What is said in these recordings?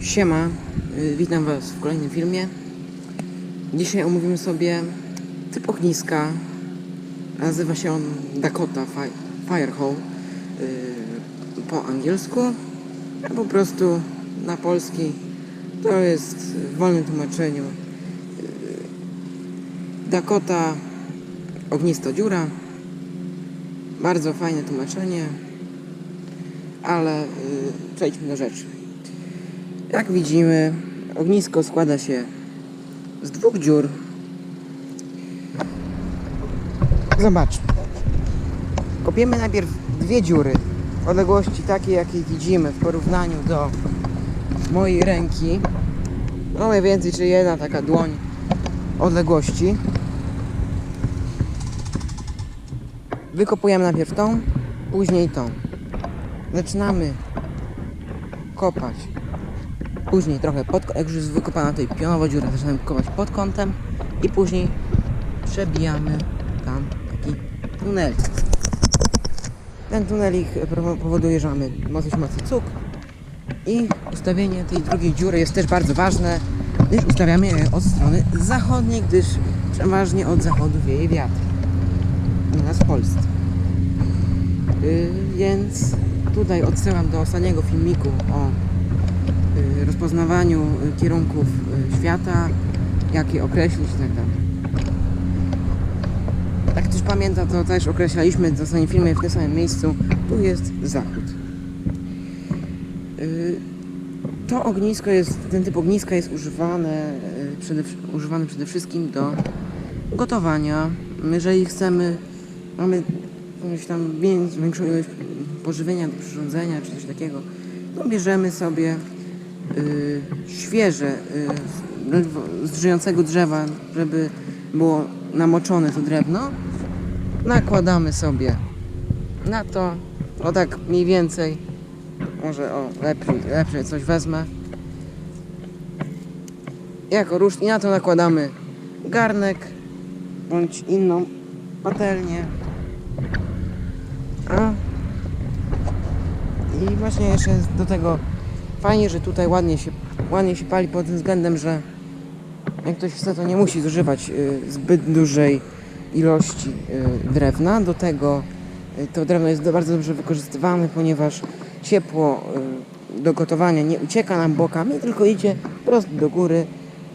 Siema, y, witam Was w kolejnym filmie. Dzisiaj omówimy sobie typ ogniska. Nazywa się on Dakota Fi- Firehole y, po angielsku, a po prostu na polski to jest w wolnym tłumaczeniu y, Dakota ognisto dziura. Bardzo fajne tłumaczenie, ale przejdźmy do rzeczy. Jak widzimy, ognisko składa się z dwóch dziur. Zobaczmy. Kopiemy najpierw dwie dziury w odległości takiej, jakiej widzimy w porównaniu do mojej ręki. No mniej więcej, czy jedna taka dłoń odległości. Wykopujemy najpierw tą, później tą. Zaczynamy kopać Później trochę pod, jak już jest wykopana tutaj pionowa dziura, zaczynamy kopać pod kątem i później przebijamy tam taki tunel. Ten tunelik powoduje, że mamy dosyć mocny cuk i ustawienie tej drugiej dziury jest też bardzo ważne, gdyż ustawiamy je od strony zachodniej, gdyż przeważnie od zachodu wieje wiatr u nas w Polsce. Yy, więc tutaj odsyłam do ostatniego filmiku o rozpoznawaniu y, kierunków y, świata, jak je określić i tak dalej. Jak ktoś pamięta, to też określaliśmy w ostatnim filmie w tym samym miejscu. Tu jest zachód. Y, To ognisko jest, ten typ ogniska jest używane y, przede, używany przede wszystkim do gotowania. Jeżeli chcemy, mamy tam wię- większą ilość pożywienia do przyrządzenia czy coś takiego, to bierzemy sobie y, świeże y, z żyjącego drzewa, żeby było namoczone to drewno. Nakładamy sobie na to, o tak mniej więcej, może o lepiej, lepsze coś wezmę. Jako róż i na to nakładamy garnek bądź inną patelnię. A i właśnie jeszcze do tego fajnie, że tutaj ładnie się, ładnie się pali pod tym względem, że jak ktoś chce, to nie musi zużywać y, zbyt dużej ilości y, drewna. Do tego y, to drewno jest bardzo dobrze wykorzystywane, ponieważ ciepło do gotowania nie ucieka nam bokami, tylko idzie prosto do góry.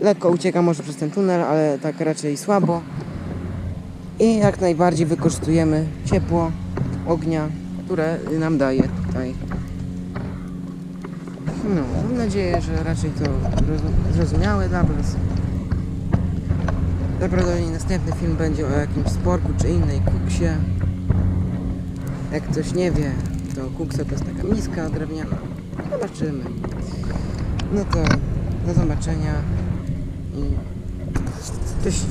Lekko ucieka może przez ten tunel, ale tak raczej słabo. I jak najbardziej wykorzystujemy ciepło ognia, które nam daje tutaj no, mam nadzieję, że raczej to roz- zrozumiałe dla Was. Prawdopodobnie następny film będzie o jakimś sporku czy innej kuksie. Jak ktoś nie wie, to kuksa to jest taka miska drewniana. Zobaczymy. No to do zobaczenia i cześć.